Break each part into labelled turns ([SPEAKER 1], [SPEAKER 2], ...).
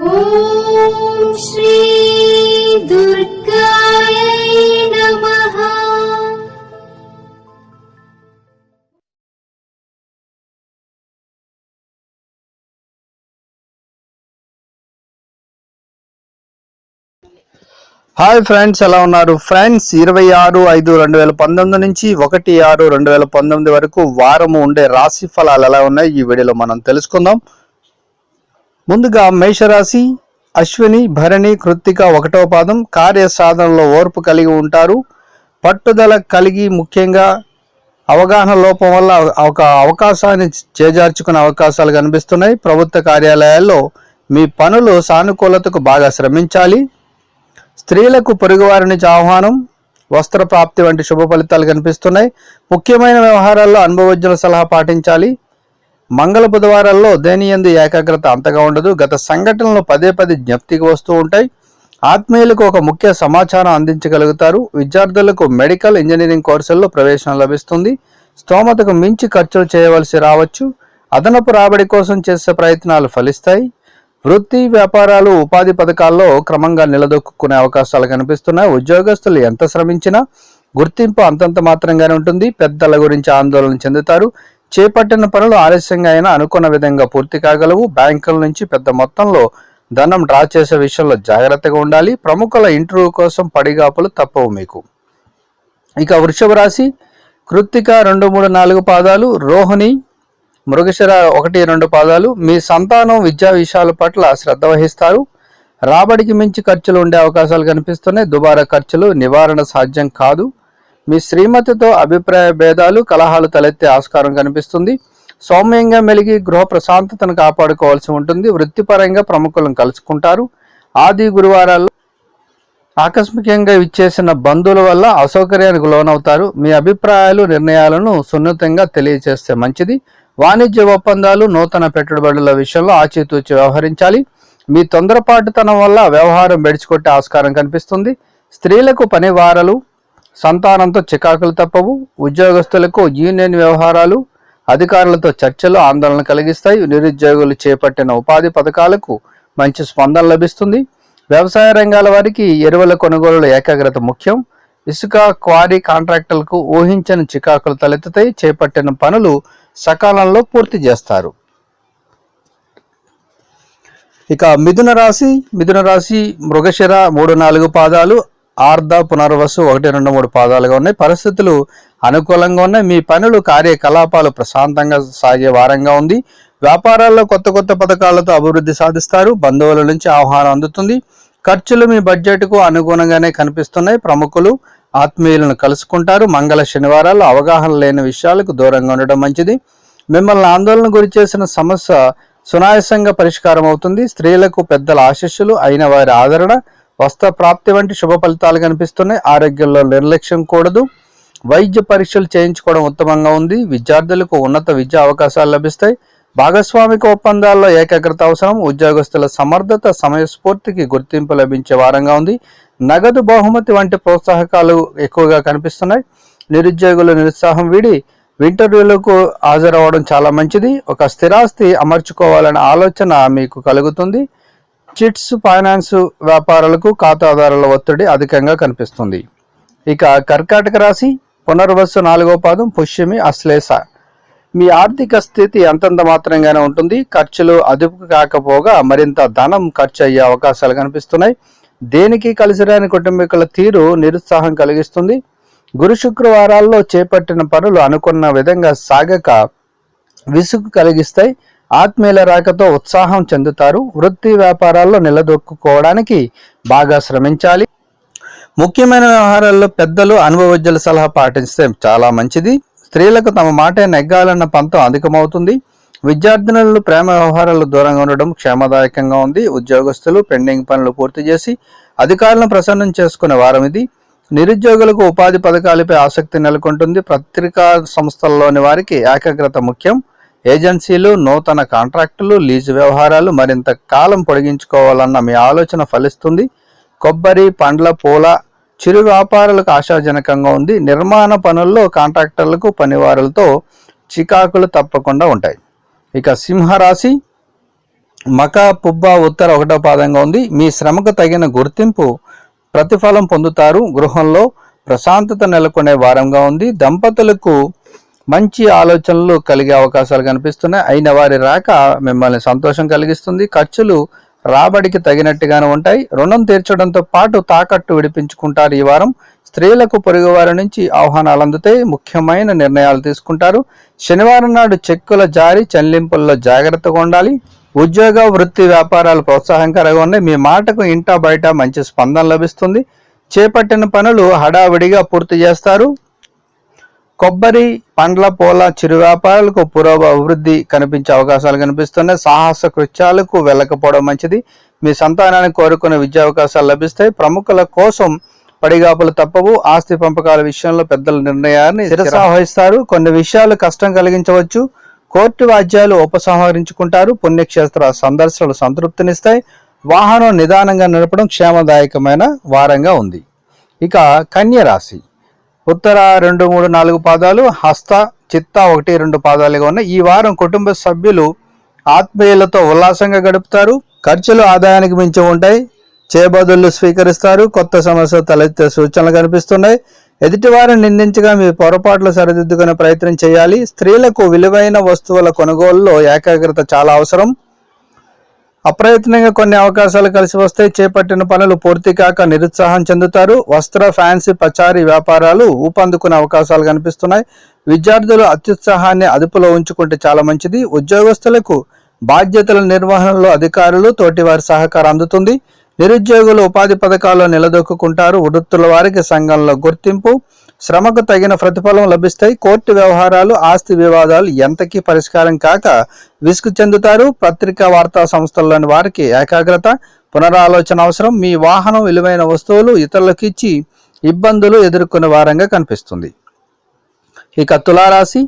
[SPEAKER 1] ॐ श्री दुर्गायै नमः
[SPEAKER 2] hi friends ఎలా ఉన్నారు ఫ్రెండ్స్ ఇరవై ఆరు ఐదు రెండు వేల పంతొమ్మిది నుంచి ఒకటి ఆరు రెండు వేల పంతొమ్మిది వరకు వారము ఉండే రాశి ఫలాలు ఎలా ఉన్నాయి ఈ వీడియోలో మనం తెలుసుకుందాం ముందుగా మేషరాశి అశ్విని భరణి కృత్తిక ఒకటో పాదం కార్య సాధనలో ఓర్పు కలిగి ఉంటారు. పట్టుదల కలిగి ముఖ్యంగా అవగాహన లోపం వల్ల ఒక అవకాశాన్ని చేజార్చుకునే అవకాశాలు కనిపిస్తున్నాయి. ప్రభుత్వ కార్యాలయాల్లో మీ పనులు సానుకూలతకు బాగా శ్రమించాలి. స్త్రీలకు పొరుగువారి నుంచి ఆహ్వానం వస్త్ర ప్రాప్తి వంటి శుభ ఫలితాలు కనిపిస్తున్నాయి. ముఖ్యమైన వ్యవహారాల్లో అనుభవజ్ఞుల సలహా పాటించాలి. మంగళ బుధవారాల్లో దేనియందు ఏకాగ్రత అంతగా ఉండదు? గత సంఘటనలు పదే పదే జ్ఞప్తికి వస్తూ ఉంటాయి. ఆత్మీయులకు ఒక ముఖ్య సమాచారం అందించగలుగుతారు. విద్యార్థులకు మెడికల్ ఇంజనీరింగ్ కోర్సుల్లో ప్రవేశం లభిస్తుంది. స్తోమతకు మించి ఖర్చులు చేయవలసి రావచ్చు. అదనపు రాబడి కోసం చేసే ప్రయత్నాలు ఫలిస్తాయి. వృత్తి వ్యాపారాలు ఉపాధి పథకాల్లో క్రమంగా నిలదొక్కునే అవకాశాలు కనిపిస్తున్నాయి. ఉద్యోగస్తులు ఎంత శ్రమించినా గుర్తింపు అంతంత మాత్రంగానే ఉంటుంది. పెద్దల గురించి ఆందోళన చెందుతారు. చేపట్టిన పనులు ఆలస్యంగా అయినా అనుకున్న విధంగా పూర్తి కాగలవు. బ్యాంకుల నుంచి పెద్ద మొత్తంలో ధనం డ్రా చేసే విషయంలో జాగ్రత్తగా ఉండాలి. ప్రముఖుల ఇంటర్వ్యూ కోసం పడిగాపులు తప్పవు మీకు. ఇక వృషభ రాశి కృత్తిక రెండు మూడు నాలుగు పాదాలు రోహిణి మృగశిర ఒకటి రెండు పాదాలు. మీ సంతానం విద్యా విషయాల పట్ల శ్రద్ధ వహిస్తారు. రాబడికి మించి ఖర్చులు ఉండే అవకాశాలు కనిపిస్తున్నాయి. దుబారా ఖర్చులు నివారణ సాధ్యం కాదు. మీ శ్రీమతితో అభిప్రాయ భేదాలు కలహాలు తలెత్తే ఆస్కారం కనిపిస్తుంది. సౌమ్యంగా మెలిగి గృహ ప్రశాంతతను కాపాడుకోవాల్సి ఉంటుంది. వృత్తిపరంగా ప్రముఖులను కలుసుకుంటారు. ఆది గురువారాల్లో ఆకస్మికంగా ఇచ్చేసిన బంధువుల వల్ల అసౌకర్యానికి లోనవుతారు. మీ అభిప్రాయాలు నిర్ణయాలను సున్నితంగా తెలియజేస్తే మంచిది. వాణిజ్య ఒప్పందాలు నూతన పెట్టుబడుల విషయంలో ఆచితూచి వ్యవహరించాలి. మీ తొందరపాటుతనం వల్ల వ్యవహారం బెడిచికొట్టే ఆస్కారం కనిపిస్తుంది. స్త్రీలకు పని వారలు సంతానంతో చికాకులు తప్పవు. ఉద్యోగస్తులకు యూనియన్ వ్యవహారాలు అధికారులతో చర్చలు ఆందోళన కలిగిస్తాయి. నిరుద్యోగులు చేపట్టిన ఉపాధి పథకాలకు మంచి స్పందన లభిస్తుంది. వ్యవసాయ రంగాల వారికి ఎరువుల కొనుగోలులో ఏకాగ్రత ముఖ్యం. ఇసుక క్వారీ కాంట్రాక్టులకు ఊహించని చికాకులు తలెత్తుతాయి. చేపట్టిన పనులు సకాలంలో పూర్తి చేస్తారు. ఇక మిథున రాశి మిథున రాశి మృగశిర మూడు నాలుగు పాదాలు ఆర్ధ పునర్వసు ఒకటి రెండు మూడు పాదాలుగా ఉన్నాయి. పరిస్థితులు అనుకూలంగా ఉన్నాయి. మీ పనులు కార్యకలాపాలు ప్రశాంతంగా సాగే వారంగా ఉంది. వ్యాపారాల్లో కొత్త కొత్త పథకాలతో అభివృద్ధి సాధిస్తారు. బంధువుల నుంచి ఆహ్వానం అందుతుంది. ఖర్చులు మీ బడ్జెట్కు అనుగుణంగానే కనిపిస్తున్నాయి. ప్రముఖులు ఆత్మీయులను కలుసుకుంటారు. మంగళ శనివారాలు అవగాహన లేని విషయాలకు దూరంగా ఉండడం మంచిది. మిమ్మల్ని ఆందోళన గురి చేసిన సమస్య సునాయాసంగా పరిష్కారం అవుతుంది స్త్రీలకు పెద్దల ఆశీస్సులు అయిన వారి ఆదరణ వస్త్ర ప్రాప్తి వంటి శుభ ఫలితాలు కనిపిస్తున్నాయి. ఆరోగ్యంలో నిర్లక్ష్యం కూడదు. వైద్య పరీక్షలు చేయించుకోవడం ఉత్తమంగా ఉంది. విద్యార్థులకు ఉన్నత విద్యా అవకాశాలు లభిస్తాయి. భాగస్వామిక ఒప్పందాల్లో ఏకాగ్రత అవసరం. ఉద్యోగస్తుల సమర్థత సమయస్ఫూర్తికి గుర్తింపు లభించే వారంగా ఉంది. నగదు బహుమతి వంటి ప్రోత్సాహకాలు ఎక్కువగా కనిపిస్తున్నాయి. నిరుద్యోగుల నిరుత్సాహం వీడి ఇంటర్వ్యూలకు హాజరవ్వడం చాలా మంచిది. ఒక స్థిరాస్తి అమర్చుకోవాలనే ఆలోచన మీకు కలుగుతుంది. చిట్స్ ఫైనాన్స్ వ్యాపారాలకు ఖాతాదారుల ఒత్తిడి అధికంగా కనిపిస్తుంది. ఇక కర్కాటక రాశి పునర్వసు నాలుగో పాదం పుష్యమి అశ్లేష. మీ ఆర్థిక స్థితి అంతంత మాత్రంగానే ఉంటుంది. ఖర్చులు అదుపు కాకపోగా మరింత ధనం ఖర్చు అయ్యే అవకాశాలు కనిపిస్తున్నాయి. దేనికి కలిసిరాని కుటుంబీకుల తీరు నిరుత్సాహం కలిగిస్తుంది. గురు శుక్రవారాల్లో చేపట్టిన పనులు అనుకున్న విధంగా సాగక విసుగు కలిగిస్తాయి. ఆత్మీయుల రాకతో ఉత్సాహం చెందుతారు. వృత్తి వ్యాపారాల్లో నిలదొక్కుకోవడానికి బాగా శ్రమించాలి. ముఖ్యమైన వ్యవహారాల్లో పెద్దలు అనుభవజ్ఞుల సలహా పాటిస్తే చాలా మంచిది. స్త్రీలకు తమ మాటే నెగ్గాలన్న పంతం అధికమవుతుంది. విద్యార్థినులు ప్రేమ వ్యవహారాలు దూరంగా ఉండడం క్షేమదాయకంగా ఉంది. ఉద్యోగస్తులు పెండింగ్ పనులు పూర్తి చేసి అధికారులను ప్రసన్నం చేసుకునే వారం ఇది. నిరుద్యోగులకు ఉపాధి పథకాలపై ఆసక్తి నెలకొంటుంది. పత్రికా సంస్థల్లోని వారికి ఏకాగ్రత ముఖ్యం. ఏజెన్సీలు నూతన కాంట్రాక్టులు లీజు వ్యవహారాలు మరింత కాలం పొడిగించుకోవాలన్న మీ ఆలోచన ఫలిస్తుంది. కొబ్బరి పండ్ల పూల చిరు వ్యాపారులకు ఆశాజనకంగా ఉంది. నిర్మాణ పనుల్లో కాంట్రాక్టర్లకు పనివారులతో చికాకులు తప్పకుండా ఉంటాయి. ఇక సింహరాశి మక పుబ్బ ఉత్తర ఒకటో పాదంగా ఉంది. మీ శ్రమకు తగిన గుర్తింపు ప్రతిఫలం పొందుతారు. గృహంలో ప్రశాంతత నెలకొనే వారంగా ఉంది. దంపతులకు మంచి ఆలోచనలు కలిగే అవకాశాలు కనిపిస్తున్నాయి. అయిన వారి రాక మిమ్మల్ని సంతోషం కలిగిస్తుంది. ఖర్చులు రాబడికి తగినట్టుగానే ఉంటాయి. రుణం తీర్చడంతో పాటు తాకట్టు విడిపించుకుంటారు ఈ వారం. స్త్రీలకు పొరుగువారి నుంచి ఆహ్వానాలు అందుతాయి. ముఖ్యమైన నిర్ణయాలు తీసుకుంటారు. శనివారం నాడు చెక్కుల జారీ చెల్లింపుల్లో జాగ్రత్తగా ఉండాలి. ఉద్యోగ వృత్తి వ్యాపారాలు ప్రోత్సాహకరంగా ఉన్నాయి. మీ మాటకు ఇంటా బయట మంచి స్పందన లభిస్తుంది. చేపట్టిన పనులు హడావిడిగా పూర్తి చేస్తారు. కొబ్బరి పండ్ల పూల చిరు వ్యాపారాలకు పురోగ అభివృద్ధి కనిపించే అవకాశాలు కనిపిస్తున్నాయి. సాహస కృత్యాలకు వెళ్ళకపోవడం మంచిది. మీ సంతానాన్ని కోరుకునే విద్యా అవకాశాలు లభిస్తాయి. ప్రముఖుల కోసం పడిగాపులు తప్పవు. ఆస్తి పంపకాల విషయంలో పెద్దల నిర్ణయాన్ని శిరసావహిస్తారు కొన్ని విషయాలు కష్టం కలిగించవచ్చు. కోర్టు వాద్యాలు ఉపసంహరించుకుంటారు. పుణ్యక్షేత్ర సందర్శనలు సంతృప్తినిస్తాయి. వాహనం నిదానంగా నడపడం క్షేమదాయకమైన వారంగా ఉంది. ఇక కన్య రాశి. ఉత్తర రెండు మూడు నాలుగు పాదాలు హస్త చిత్త ఒకటి రెండు పాదాలుగా ఉన్నాయి. ఈ వారం కుటుంబ సభ్యులు ఆత్మీయులతో ఉల్లాసంగా గడుపుతారు. ఖర్చులు ఆదాయానికి మించి ఉంటాయి. చేబదులు స్వీకరిస్తారు. కొత్త సమస్యలు తలెత్తే సూచనలు కనిపిస్తున్నాయి. ఎదుటివారిని నిందించగా మీ పొరపాట్లు సరిదిద్దుకునే ప్రయత్నం చేయాలి. స్త్రీలకు విలువైన వస్తువుల కొనుగోలులో ఏకాగ్రత చాలా అవసరం. అప్రయత్నంగా కొన్ని అవకాశాలు కలిసి వస్తే చేపట్టిన పనులు పూర్తి కాక నిరుత్సాహం చెందుతారు. వస్త్ర ఫ్యాన్సీ పచారీ వ్యాపారాలు ఊపందుకునే అవకాశాలు కనిపిస్తున్నాయి. విద్యార్థులు అత్యుత్సాహాన్ని అదుపులో ఉంచుకుంటే చాలా మంచిది. ఉద్యోగస్తులకు బాధ్యతల నిర్వహణలో అధికారులు తోటివారి సహకారం అందుతుంది. నిరుద్యోగులు ఉపాధి పథకాల్లో నిలదొక్కుంటారు వృత్తుల వారికి సంఘంలో గుర్తింపు. శ్రమకు తగిన ప్రతిఫలం లభిస్తాయి. కోర్టు వ్యవహారాలు ఆస్తి వివాదాలు ఎంతకీ పరిష్కారం కాక విసుగు చెందుతారు. పత్రికా వార్తా సంస్థల్లోని వారికి ఏకాగ్రత పునరాలోచన అవసరం. మీ వాహనం విలువైన వస్తువులు ఇతరులకు ఇచ్చి ఇబ్బందులు ఎదుర్కొనే వారంగా కనిపిస్తుంది. ఇక తులారాశి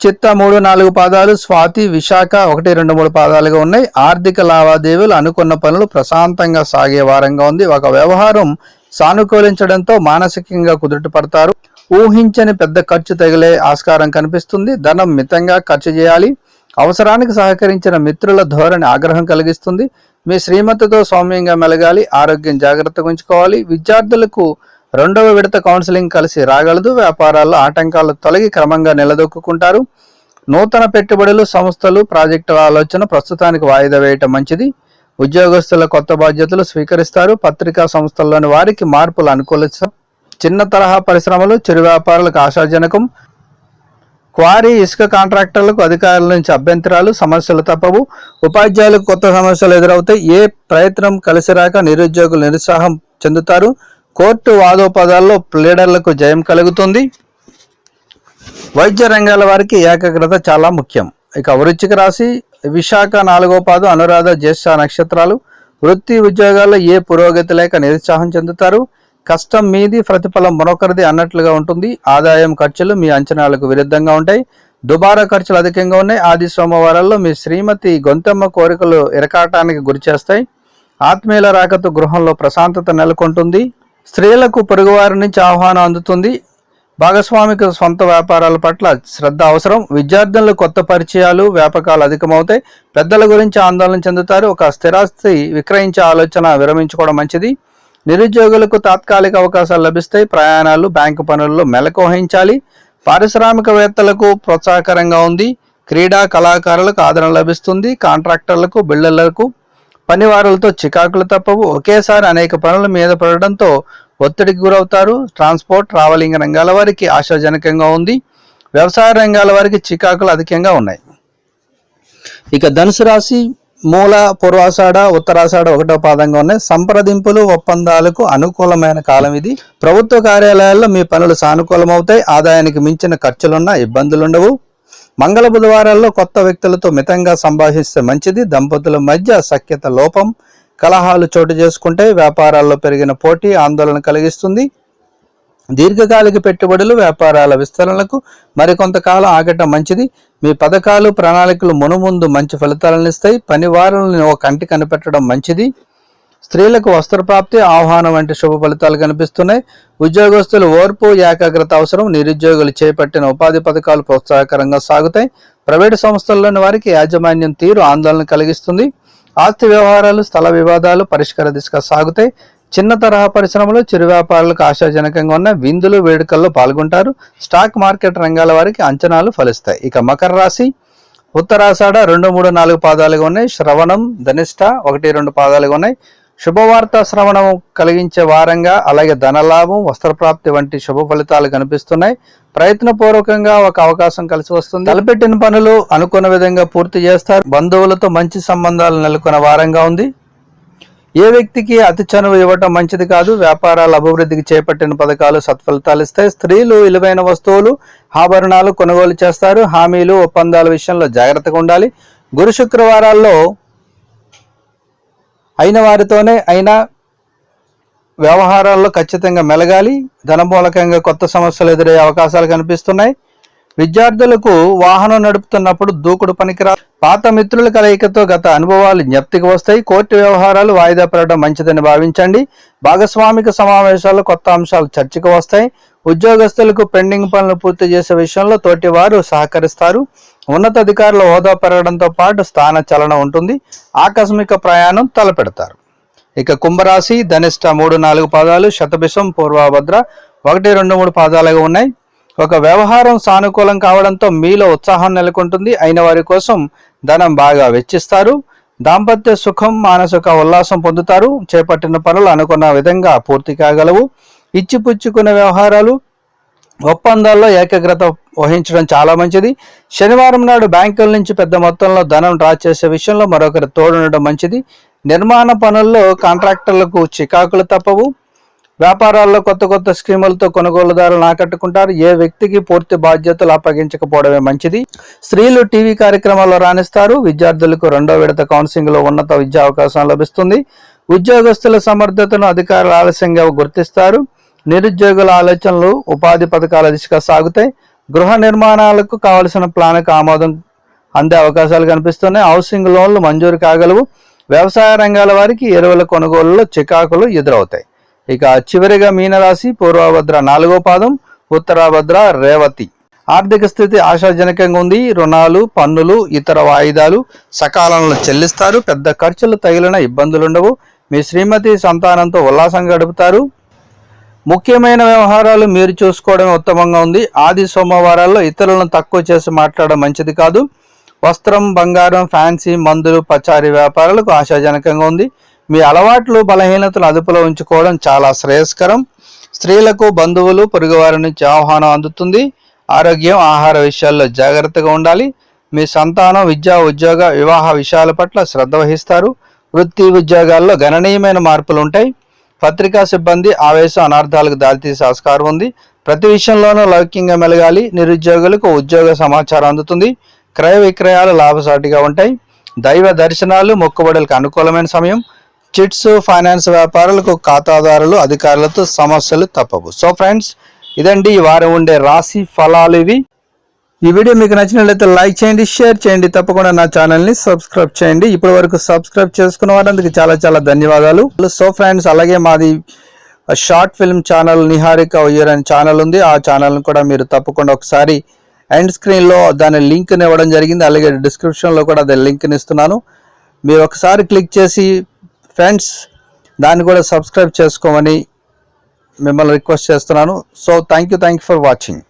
[SPEAKER 2] చిత్త మూడు నాలుగు పాదాలు స్వాతి విశాఖ ఒకటి రెండు మూడు పాదాలుగా ఉన్నాయి. ఆర్థిక లావాదేవీలు అనుకున్న పనులు ప్రశాంతంగా సాగే వారంగా ఉంది. ఒక వ్యవహారం సానుకూలించడంతో మానసికంగా కుదుట పడతారు. ఊహించని పెద్ద ఖర్చు తగిలే ఆస్కారం కనిపిస్తుంది. ధనం మితంగా ఖర్చు చేయాలి. అవసరానికి సహకరించిన మిత్రుల ధోరణి ఆగ్రహం కలిగిస్తుంది. మీ శ్రీమతితో సౌమ్యంగా మెలగాలి. ఆరోగ్యం జాగ్రత్తగా ఉంచుకోవాలి. విద్యార్థులకు రెండవ విడత కౌన్సిలింగ్ కలిసి రాగలదు. వ్యాపారాల్లో ఆటంకాలు తొలగి క్రమంగా నిలదొక్కుంటారు నూతన పెట్టుబడులు సంస్థలు ప్రాజెక్టుల ఆలోచన ప్రస్తుతానికి వాయిదా వేయటం మంచిది. ఉద్యోగస్తుల కొత్త బాధ్యతలు స్వీకరిస్తారు. పత్రికా సంస్థల్లోని వారికి మార్పులు అనుకూలిస్తారు చిన్న తరహా పరిశ్రమలు చిరు వ్యాపారులకు ఆశాజనకం. క్వారీ ఇసుక కాంట్రాక్టర్లకు అధికారుల నుంచి అభ్యంతరాలు సమస్యలు తప్పవు. ఉపాధ్యాయులకు కొత్త సమస్యలు ఎదురవుతాయి. ఏ ప్రయత్నం కలిసి రాక నిరుద్యోగులు నిరుత్సాహం చెందుతారు. కోర్టు వాదోపదాల్లో ప్లీడర్లకు జయం కలుగుతుంది. వైద్య రంగాల వారికి ఏకాగ్రత చాలా ముఖ్యం. ఇక వృచ్చిక రాశి విశాఖ నాలుగో పాదం అనురాధ జ్యేష్ఠ నక్షత్రాలు. వృత్తి ఉద్యోగాల్లో ఏ పురోగతి లేక నిరుత్సాహం చెందుతారు? కష్టం మీది ప్రతిఫలం మరొకరిది అన్నట్లుగా ఉంటుంది. ఆదాయం ఖర్చులు మీ అంచనాలకు విరుద్ధంగా ఉంటాయి. దుబారా ఖర్చులు అధికంగా ఉన్నాయి. ఆది సోమవారాల్లో మీ శ్రీమతి గొంతెమ్మ కోరికలు ఇరకాటానికి గురిచేస్తాయి ఆత్మీయుల రాకతో గృహంలో ప్రశాంతత నెలకొంటుంది. స్త్రీలకు పొరుగువారి నుంచి ఆహ్వానం అందుతుంది. భాగస్వామిక సొంత వ్యాపారాల పట్ల శ్రద్ధ అవసరం. విద్యార్థులు కొత్త పరిచయాలు వ్యాపకాలు అధికమవుతాయి. పెద్దల గురించి ఆందోళన చెందుతారు. ఒక స్థిరాస్తి విక్రయించే ఆలోచన విరమించుకోవడం మంచిది. నిరుద్యోగులకు తాత్కాలిక అవకాశాలు లభిస్తాయి. ప్రయాణాలు బ్యాంకు పనుల్లో మెలకు వహించాలి. పారిశ్రామికవేత్తలకు ప్రోత్సాహకరంగా ఉంది. క్రీడా కళాకారులకు ఆదరణ లభిస్తుంది. కాంట్రాక్టర్లకు బిల్డర్లకు పనివారులతో చికాకులు తప్పవు. ఒకేసారి అనేక పనుల మీద పడడంతో ఒత్తిడికి గురవుతారు. ట్రాన్స్పోర్ట్ ట్రావెలింగ్ రంగాల వారికి ఆశాజనకంగా ఉంది. వ్యవసాయ రంగాల వారికి చికాకులు అధికంగా ఉన్నాయి. ఇక ధనుసు రాశి మూల పూర్వాషాఢ ఉత్తరాషాఢ ఒకటో పాదంగా ఉన్నాయి. సంప్రదింపులు ఒప్పందాలకు అనుకూలమైన కాలం ఇది. ప్రభుత్వ కార్యాలయాల్లో మీ పనులు సానుకూలమవుతాయి. ఆదాయానికి మించిన ఖర్చులున్న ఇబ్బందులుండవు. మంగళ బుధవారాల్లో కొత్త వ్యక్తులతో మితంగా సంభాషిస్తే మంచిది. దంపతుల మధ్య సఖ్యత లోపం. కలహాలు చోటు చేసుకుంటే వ్యాపారాల్లో పెరిగిన పోటీ ఆందోళన కలిగిస్తుంది. దీర్ఘకాలిక పెట్టుబడులు వ్యాపారాల విస్తరణలకు మరికొంతకాలం ఆగటం మంచిది. మీ పథకాలు ప్రణాళికలు మునుముందు మంచి ఫలితాలను ఇస్తాయి. పనివారులను ఒక కంటి కనిపెట్టడం మంచిది. స్త్రీలకు వస్త్రప్రాప్తి ఆహ్వానం వంటి శుభ ఫలితాలు కనిపిస్తున్నాయి. ఉద్యోగస్తులు ఓర్పు ఏకాగ్రత అవసరం. నిరుద్యోగులు చేపట్టిన ఉపాధి పథకాలు ప్రోత్సాహకరంగా సాగుతాయి. ప్రైవేటు సంస్థల్లోని వారికి యాజమాన్యం తీరు ఆందోళన కలిగిస్తుంది. ఆస్తి వ్యవహారాలు స్థల వివాదాలు పరిష్కార దిశగా సాగుతాయి. చిన్న తరహా పరిశ్రమలు చిరు వ్యాపారులకు ఆశాజనకంగా ఉన్న విందులు వేడుకల్లో పాల్గొంటారు. స్టాక్ మార్కెట్ రంగాల వారికి అంచనాలు ఫలిస్తాయి. ఇక మకర రాశి ఉత్తరాషాఢ రెండు మూడు నాలుగు పాదాలుగా ఉన్నాయి. శ్రవణం ధనిష్ట ఒకటి రెండు పాదాలుగా ఉన్నాయి. శుభవార్త శ్రవణం కలిగించే వారంగా అలాగే ధనలాభం వస్త్రప్రాప్తి వంటి శుభ ఫలితాలు కనిపిస్తున్నాయి. ప్రయత్నపూర్వకంగా ఒక అవకాశం కలిసి వస్తుంది. తలపెట్టిన పనులు అనుకున్న విధంగా పూర్తి చేస్తారు. బంధువులతో మంచి సంబంధాలు నెలకొన్న వారంగా ఉంది. ఏ వ్యక్తికి అతి చనువు ఇవ్వటం మంచిది కాదు. వ్యాపారాల అభివృద్ధికి చేపట్టిన పథకాలు సత్ఫలితాలు ఇస్తాయి. స్త్రీలు విలువైన వస్తువులు ఆభరణాలు కొనుగోలు చేస్తారు. హామీలు ఒప్పందాల విషయంలో జాగ్రత్తగా ఉండాలి. గురు శుక్రవారాల్లో అయిన వారితోనే అయినా వ్యవహారాల్లో ఖచ్చితంగా మెలగాలి ధనమూలకంగా కొత్త సమస్యలు ఎదురయ్యే అవకాశాలు కనిపిస్తున్నాయి. విద్యార్థులకు వాహనం నడుపుతున్నప్పుడు దూకుడు పనికిరా పాత మిత్రుల కలయికతో గత అనుభవాలు జ్ఞప్తికి వస్తాయి. కోర్టు వ్యవహారాలు వాయిదా పడడం మంచిదని భావించండి. భాగస్వామిక సమావేశాల్లో కొత్త అంశాలు చర్చకు వస్తాయి. ఉద్యోగస్తులకు పెండింగ్ పనులు పూర్తి చేసే విషయంలో తోటి వారు సహకరిస్తారు. ఉన్నతాధికారుల హోదా పెరగడంతో పాటు స్థాన చలనం ఉంటుంది. ఆకస్మిక ప్రయాణం తలపెడతారు. ఇక కుంభరాశి ధనిష్ట మూడు నాలుగు పాదాలు శతభిషం పూర్వభద్ర ఒకటి రెండు మూడు పాదాలుగా ఉన్నాయి. ఒక వ్యవహారం సానుకూలం కావడంతో మీలో ఉత్సాహం నెలకొంటుంది. అయిన వారి కోసం ధనం బాగా వెచ్చిస్తారు. దాంపత్య సుఖం మానసిక ఉల్లాసం పొందుతారు. చేపట్టిన పనులు అనుకున్న విధంగా పూర్తి కాగలవు. ఇచ్చిపుచ్చుకున్న వ్యవహారాలు ఒప్పందాల్లో ఏకాగ్రత వహించడం చాలా మంచిది. శనివారం నాడు బ్యాంకుల నుంచి పెద్ద మొత్తంలో ధనం డ్రా చేసే విషయంలో మరొకరి తోడుండడం మంచిది. నిర్మాణ పనుల్లో కాంట్రాక్టర్లకు చికాకులు తప్పవు. వ్యాపారాల్లో కొత్త కొత్త స్కీములతో కొనుగోలుదారులు ఆకట్టుకుంటారు. ఏ వ్యక్తికి పూర్తి బాధ్యతలు అప్పగించకపోవడమే మంచిది. స్త్రీలు టీవీ కార్యక్రమాల్లో రాణిస్తారు. విద్యార్థులకు రెండో విడత కౌన్సిలింగ్లో ఉన్నత విద్యా అవకాశం లభిస్తుంది. ఉద్యోగస్తుల సమర్థతను అధికారులు ఆలస్యంగా గుర్తిస్తారు. నిరుద్యోగుల ఆలోచనలు ఉపాధి పథకాల దిశగా సాగుతాయి. గృహ నిర్మాణాలకు కావలసిన ప్లాన్కు ఆమోదం అందే అవకాశాలు కనిపిస్తున్నాయి. హౌసింగ్ లోన్లు మంజూరు కాగలవు. వ్యవసాయ రంగాల వారికి ఎరువుల కొనుగోలులో చికాకులు ఎదురవుతాయి. ఇక చివరిగా మీనరాశి పూర్వభద్ర నాలుగో పాదం ఉత్తరాభద్ర రేవతి. ఆర్థిక స్థితి ఆశాజనకంగా ఉంది. రుణాలు పన్నులు ఇతర వాయిదాలు సకాలంలో చెల్లిస్తారు. పెద్ద ఖర్చులు తగిలిన ఇబ్బందులుండవు. మీ శ్రీమతి సంతానంతో ఉల్లాసంగా గడుపుతారు. ముఖ్యమైన వ్యవహారాలు మీరు చూసుకోవడం ఉత్తమంగా ఉంది. ఆది సోమవారాల్లో ఇతరులను తక్కువ చేసి మాట్లాడడం మంచిది కాదు. వస్త్రం బంగారం ఫ్యాన్సీ మందులు పచారీ వ్యాపారాలకు ఆశాజనకంగా ఉంది. మీ అలవాట్లు బలహీనతలు అదుపులో ఉంచుకోవడం చాలా శ్రేయస్కరం. స్త్రీలకు బంధువులు పొరుగువారి నుంచి ఆహ్వానం అందుతుంది. ఆరోగ్యం ఆహార విషయాల్లో జాగ్రత్తగా ఉండాలి. మీ సంతానం విద్యా ఉద్యోగ వివాహ విషయాల పట్ల శ్రద్ధ వహిస్తారు. వృత్తి ఉద్యోగాల్లో గణనీయమైన మార్పులు ఉంటాయి పత్రికా సిబ్బంది ఆవేశం అనార్థాలకు దారితీసే ఆస్కారం ఉంది. ప్రతి విషయంలోనూ లౌకికంగా మెలగాలి నిరుద్యోగులకు ఉద్యోగ సమాచారం అందుతుంది. క్రయ విక్రయాలు లాభసాటిగా ఉంటాయి. దైవ దర్శనాలు మొక్కుబడులకు అనుకూలమైన సమయం. చిట్స్ ఫైనాన్స్ వ్యాపారులకు ఖాతాదారులు అధికారులతో సమస్యలు తప్పవు. సో ఫ్రెండ్స్ ఇదండి ఈ వారం ఉండే రాశి ఫలాలు ఇవి. ఈ వీడియో మీకు నచ్చినట్లయితే లైక్ చేయండి షేర్ చేయండి. తప్పకుండా నా ఛానల్ని సబ్స్క్రైబ్ చేయండి. ఇప్పటి వరకు సబ్స్క్రైబ్ చేసుకున్న వారందుకు చాలా చాలా ధన్యవాదాలు. సో ఫ్రెండ్స్ అలాగే మాది short film channel Niharika Uyyar అనే ఛానల్ ఉంది. ఆ ఛానల్ని కూడా మీరు తప్పకుండా ఒకసారి ఎండ్ స్క్రీన్లో దాని లింక్ని ఇవ్వడం జరిగింది. అలాగే డిస్క్రిప్షన్లో కూడా దాని లింక్ని ఇస్తున్నాను. మీరు ఒకసారి క్లిక్ చేసి ఫ్రెండ్స్ దాన్ని కూడా సబ్స్క్రైబ్ చేసుకోమని మిమ్మల్ని రిక్వెస్ట్ చేస్తున్నాను. So thank you thank you for watching.